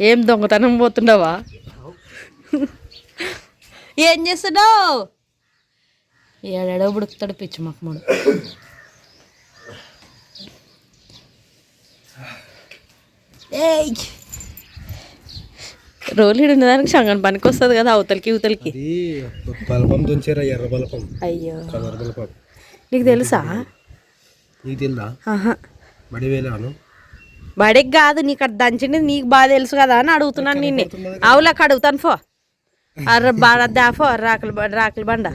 ఏం దొంగతనం పోతుండవా? ఏం చేస్తున్నావు? ఏడాడో బుడుకుతాడు పిచ్చి మక్కముడు ఏయ్! రోలు ఈడ ఉన్నదానికి సంగం పనికి వస్తుంది కదా అవతలకి ఇవతలకి. బలపం తుంచారా ఎర్ర బలపం. అయ్యో. కలర్ బలపం. నీకు తెలుసా? నీకు తిందా ఆహా. బడి వేలాను బడికి కాదు నీకు అక్కడ దంచింది నీకు బాగా తెలుసు కదా అని అడుగుతున్నాను నిన్ను. ఆవులకు అడుగుతాను ఫో అర్ర బాడ దాఫో రాకల బ- రాకల బండ.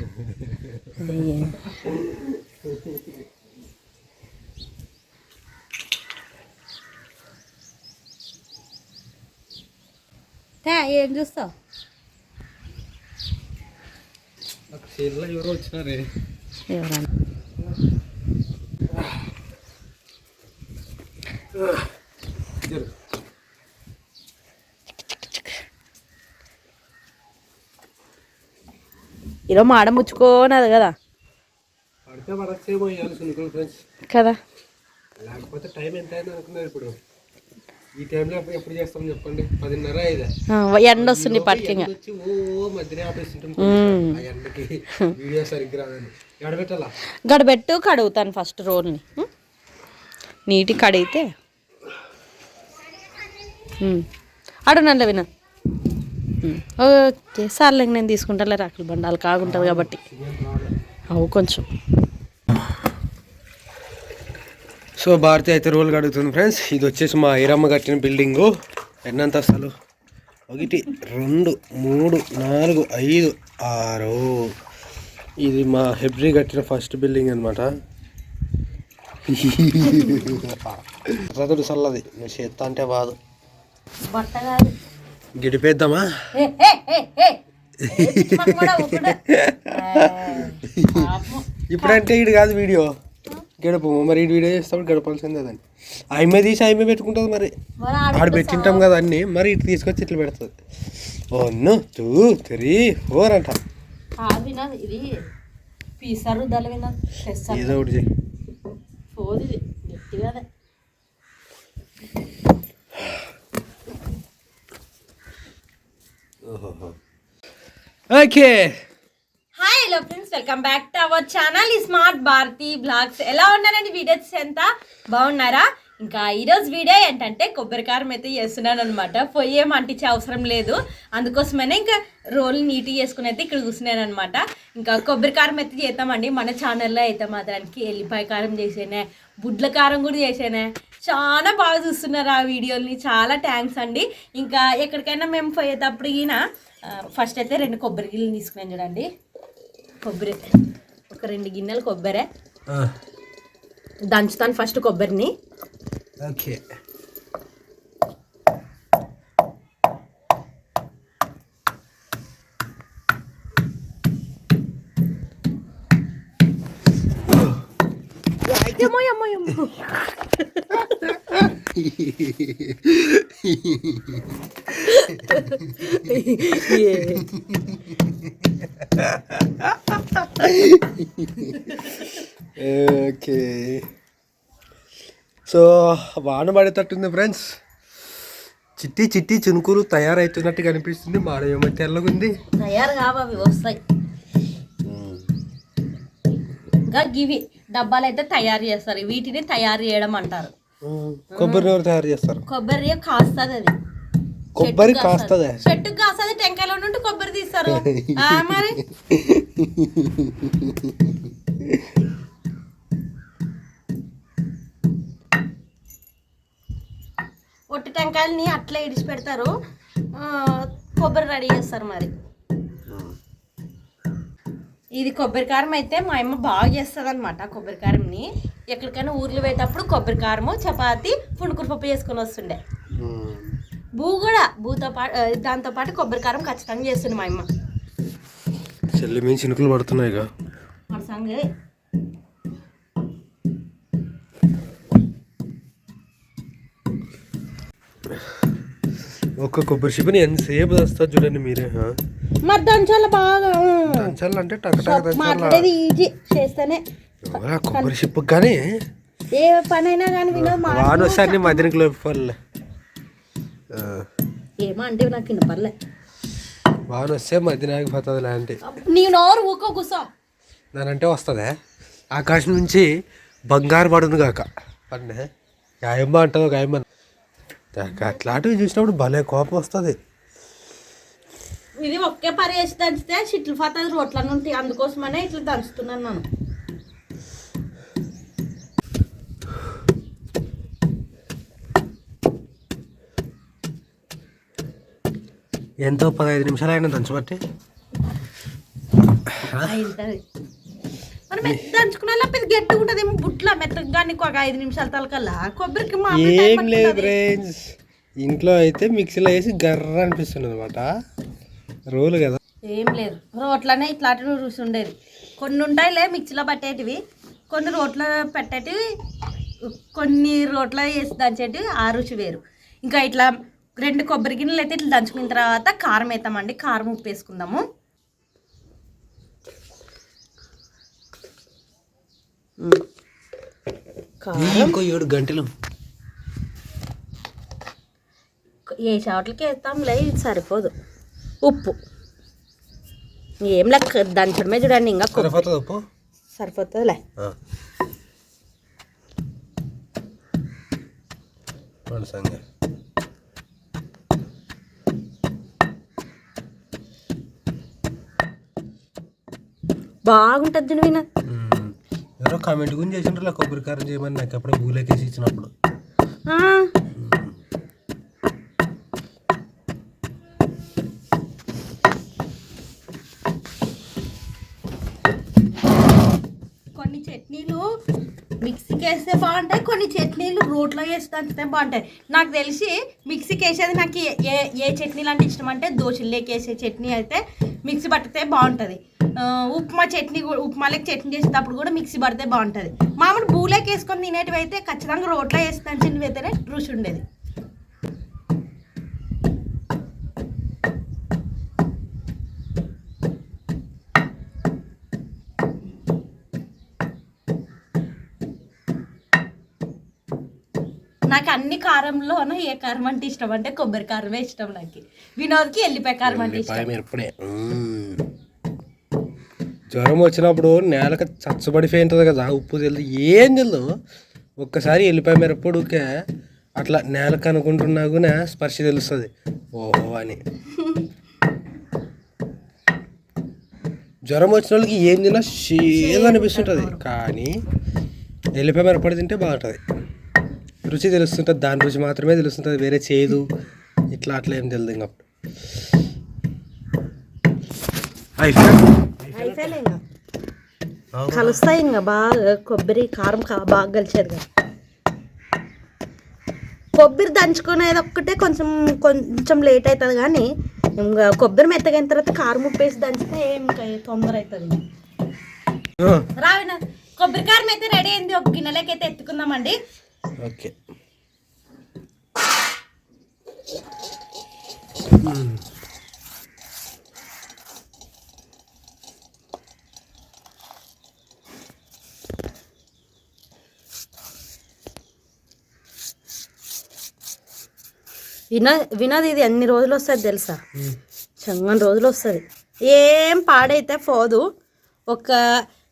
ఏం చూస్తావు? ఎవరో వచ్చినారే. ఎవరన్నా? ఈరోజు మాడ ముచ్చుకోనది కదా. కదా. లేకపోతే టైం ఎంత అయింది అనుకున్నారు ఇప్పుడు? ఈ టైంలో ఎప్పుడు చేస్తాం చెప్పండి? పదిన్నర ఐదా ఎండ వస్తుంది పట్టింగా ఓ మధ్యనే. ఆ ఎండకి వీడియో సరిగ్గా గడబెట్టు కడుగుతాను ఫస్ట్ రోల్ని. ఉం? నీటి కడిగితే. అడు నల్ల విన. ఓకే సార్లే నేను తీసుకుంటాలే రాకులు బండాలు కాగుంటుంది కాబట్టి. అవు కొంచెం. సో భారతి అయితే రోల్ కడుగుతుంది ఫ్రెండ్స్. ఇది వచ్చేసి మా ఐరమ్మ కట్టిన బిల్డింగు. ఎన్నంత అసలు? ఒకటి రెండు మూడు నాలుగు ఐదు ఆరు. ఇది మా హెబ్రి కట్టిన ఫస్ట్ బిల్డింగ్ అనమాట రథుడు సల్లది నువ్వు చేస్తా అంటే బాదు. బట్ట కాదు. గిడిపేద్దామా? ఇప్పుడంటే ఇడు కాదు వీడియో. గడప మరి ఇటు వీడియో చేస్తాడు గడపాల్సిందే దాన్ని. ఆమె తీసి ఆమె పెట్టుకుంటుంది మరి. ఆడ పెట్టింటాం కదా అన్ని మరి ఇటు తీసుకొచ్చి ఇట్లా పెడుతుంది. వన్ టూ త్రీ ఫోర్ అంట. ఇది ఏదో ఒకటి పోదు ఇది గట్టిగా okay. Hi hello friends welcome back to our channel smart Bharati vlogs ఎలా ఉన్నారండి? వీడియోస్ ఎంత? బాగున్నారా? ఇంకా ఈరోజు వీడియో ఏంటంటే కొబ్బరికారం అయితే చేస్తున్నాను అనమాట పొయ్యి ఏం అంటించే అవసరం లేదు. అందుకోసమనే ఇంకా రోల్ నీట్గా చేసుకుని అయితే ఇక్కడ కూర్చున్నాను అనమాట ఇంకా కొబ్బరికారం అయితే చేద్దామండి. మన ఛానల్లో అయితే మాత్రానికి ఎల్లిపాయ కారం చేసేనే బుడ్ల కారం కూడా చేసేనే. చాలా బాగా చూస్తున్నారు ఆ వీడియోని చాలా థ్యాంక్స్ అండి. ఇంకా ఎక్కడికైనా మేము పోయేటప్పుడు ఈయన ఫస్ట్ అయితే రెండు కొబ్బరి గిన్నెలు తీసుకున్నాను చూడండి. కొబ్బరి ఒక రెండు గిన్నెలు కొబ్బరి. దంచుతాను ఫస్ట్ కొబ్బరిని. ఓకే అమ్మో అమ్మో అమ్మో ఓకే సో వాన పడేటట్టుంది ఫ్రెండ్స్. చిట్టి చిట్టి చినుకులు తయారవుతున్నట్టు కనిపిస్తుంది మాడ ఏమో తెల్లగుంది. తయారు కావు అవి వస్తాయి. ఇంకా గివి డబ్బాలు అయితే తయారు చేస్తారు. వీటిని తయారు చేయడం అంటారు. కొబ్బరి నూనె తయారు చేస్తారు. కొబ్బరి కాస్తుంది అది. కొబ్బరి కాస్తుంది. చెట్టుకు కాస్తుంది టెంకాయలో నుండి కొబ్బరి తీస్తారు. మరి? టెంకాయలని అట్లా ఇడిచి పెడతారు కొబ్బరి రెడీ చేస్తారు మరి. ఇది కొబ్బరి కారం అయితే మా అమ్మ బాగా చేస్తుంది అనమాట కొబ్బరి కారంని. ఎక్కడికైనా ఊర్లు పోయేటప్పుడు కొబ్బరి కారము చపాతి పుణుకురు పప్పు చేసుకొని వస్తుండే. బూ కూడా బూతో పాటు దాంతో పాటు కొబ్బరి కారం ఖచ్చితంగా చేస్తుంది మా అమ్మ. చెల్లి మీద చినుకులు పడుతున్నాయిగా. ఒక్క కొబ్బరి చిప్పని ఎంతసేపు తెస్తారు చూడండి మీరే? మరి దంచాల బాగా దంచాలంటే టక టక దంచాలా? మాట్లాడేది ఈజీ చేస్తేనే. ఎవరా కొబ్బరి చిప్పకు కానీ ఏ పనైనా కానీ వినోద్ మా వాన ఒకసారి మధ్యాహ్నం ఆ, ఏమో అంటే నాకు వినపడలే. వాన వస్తే మధ్య ఆగిపోతుంది లాంటి నీ నోరు ఊకో కూసో. దానంటే వస్తుందే. ఆకాశం నుంచి బంగారు పడును కాక. పన్నే. గాయమ్మ అంటుంది గాయమ్మ? అట్లాంటివి చూసినప్పుడు భలే కోపం వస్తుంది. ఇది ఒకే పని వేసి దంచితే చిట్లు ఫాతది రోట్ల నుండి అందుకోసమనే ఇట్లా దంచుతున్నాను నేను. ఎంతో పదహైదు నిమిషాలు అయినా దంచబట్టి. మెత్త దంచుకున్నా పెద్ద ఉంటుంది ఏమో బుట్ల మెత్తగా నీకు ఒక ఐదు నిమిషాల తలకల్లా? కొబ్బరికి టైం ఏం లేదు. ఫ్రెండ్స్ ఇంట్లో అయితే మిక్సీలో వేసి గర్ర అనిపిస్తుంది అనమాట రోలు కదా. ఏం లేదు. రోట్లనే ఇట్లాంటివి రుచి ఉండేది కొన్ని ఉంటాయిలే మిక్సీలో పట్టేటివి. కొన్ని రోట్లో పెట్టేటివి. కొన్ని రోట్లో వేసి దంచేటివి. ఆ రుచి వేరు. ఇంకా ఇట్లా రెండు కొబ్బరి గిన్నెలు అయితే ఇట్లా దంచుకున్న తర్వాత కారం వేస్తామండి కారం ఉప్పు వేసుకుందాము. ఇంకో ఏడు గంటలు. ఏ చాట్లకి వేస్తాంలే ఇది సరిపోదు. ఉప్పు. ఏం లెక్క? దంచడమే చూడండి ఇంకా సరిపోతుంది ఉప్పు? సరిపోతుందిలే. బాగుంటుంది విన కామెంట్ గురించి చేసినారు కొబ్బరికారం చేయమని నాకు అప్పుడే భూలేకేసి ఇచ్చినప్పుడు కొన్ని చట్నీలు మిక్సీకి వేస్తే బాగుంటాయి కొన్ని చట్నీలు రోట్లో వేసి దంచితే బాగుంటాయి. నాకు తెలిసి మిక్సీకి వేసేది నాకు ఏ- ఏ ఏ చట్నీలు అంటే ఇష్టం అంటే దోశల్లోకి వేసే చట్నీ అయితే మిక్సీ పట్టితే బాగుంటుంది. ఉప్మా చట్నీ కూడా చట్నీ చేసేటప్పుడు కూడా మిక్సీ పడితే బాగుంటుంది. మామూలు బూలేకి వేసుకొని తినేటివి అయితే ఖచ్చితంగా రోట్లో వేసి దంచినవి అయితేనే రుచి ఉండేది. నాకు అన్ని కారంలోనూ ఏ కారం అంటే ఇష్టం? అంటే కొబ్బరి కారమే ఇష్టం నాకు. వినోద్కి ఎల్లిపాయ కారం అంటే ఇష్టం. జ్వరం వచ్చినప్పుడు నేలకు చచ్చబడిపోయి ఉంటుంది కదా ఉప్పు తెలియదు. ఏం తెలియదు. ఒక్కసారి వెళ్ళిపోయి మిరపడుకే అట్లా నేలకు అనుకుంటున్నా కూడా స్పర్శ తెలుస్తుంది. ఓహో అని. జ్వరం వచ్చిన వాళ్ళకి ఏం తిన్నా షేదు అనిపిస్తుంటుంది కానీ ఎల్లిపాయ మిరపడి తింటే బాగుంటుంది. రుచి తెలుస్తుంటుంది దాని రుచి మాత్రమే తెలుస్తుంటుంది వేరే చేదు ఇట్లా అట్లా ఏం తెలియదు ఇంకా. కలుస్తాయి ఇంకా బాగా కొబ్బరి కారం బాగా కలిసేది కదా. కొబ్బరి దంచుకునేది ఒక్కటే కొంచెం కొంచెం లేట్ అవుతుంది కానీ ఇంకా కొబ్బరి మెత్తగైన తర్వాత కారం ఉప్పు వేసి దంచితే ఇంకా తొందర అవుతుంది రావిన కొబ్బరి కారం అయితే రెడీ అయింది ఒక గిన్నెలోకి అయితే ఎత్తుకుందామండి. ఓకే. వినోద్ వినోద్ ఇది ఎన్ని రోజులు వస్తుంది తెలుసా? చంగని రోజులు వస్తుంది ఏం పాడైతే పోదు ఒక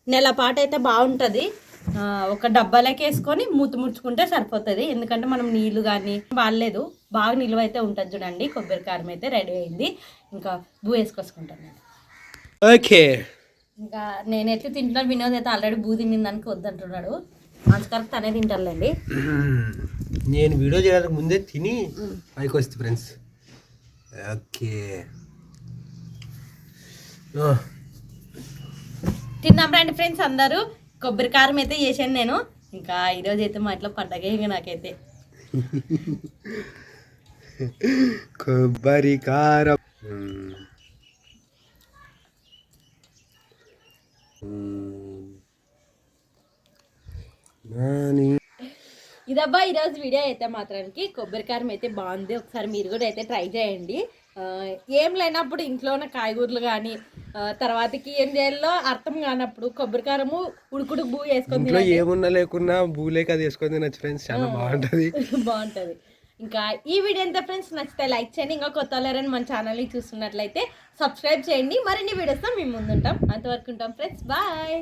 నెల పాట అయితే బాగుంటుంది ఒక డబ్బాలోకి వేసుకొని మూత ముడుచుకుంటే సరిపోతుంది. ఎందుకంటే మనం నీళ్ళు కానీ వాడలేదు. బాగా నిలువ అయితే ఉంటుంది చూడండి. కొబ్బరి కారం అయితే రెడీ అయింది. ఇంకా బూ వేసుకొసుకుంటాను నేను. ఓకే. ఇంకా నేనైతే తింటున్నాను. వినోద్ అయితే ఆల్రెడీ బూ తినిందానికి వద్దంటున్నాడు. అంతకరకు తనే తింటారులేండి నేను వీడియో చేయడానికి ముందే తిని పైకి వస్తే ఫ్రెండ్స్. ఓకే. తిన్నాం రండి ఫ్రెండ్స్ అందరూ. కొబ్బరి కారం అయితే చేశాను నేను. ఇంకా ఈరోజు అయితే మా ఇంట్లో పండగ ఇంకా నాకైతే. కొబ్బరి కారం ఇదబ్బా ఈరోజు వీడియో అయితే మాత్రానికి కొబ్బరి కారం అయితే బాగుంది. ఒకసారి మీరు కూడా అయితే ట్రై చేయండి. ఏం లేనప్పుడు ఇంట్లో ఉన్న కాయగూరలు కానీ తర్వాతకి ఏం చేయాలో అర్థం కానప్పుడు కొబ్బరి కారము ఉడుకుడు బూ వేసుకొని ఏమున్నా లేకున్నా భూలేక అది వేసుకొని తినచ్చు ఫ్రెండ్స్ చాలా బాగుంటుంది. బాగుంటుంది. ఇంకా ఈ వీడియో ఎంత ఫ్రెండ్స్ నచ్చితే లైక్ చేయండి. ఇంకా కొత్త వాళ్ళని మన ఛానల్ని చూస్తున్నట్లయితే సబ్స్క్రైబ్ చేయండి. మరిన్ని వీడియోస్తో మేము ముందుంటాం. అంతవరకు ఉంటాం ఫ్రెండ్స్ బాయ్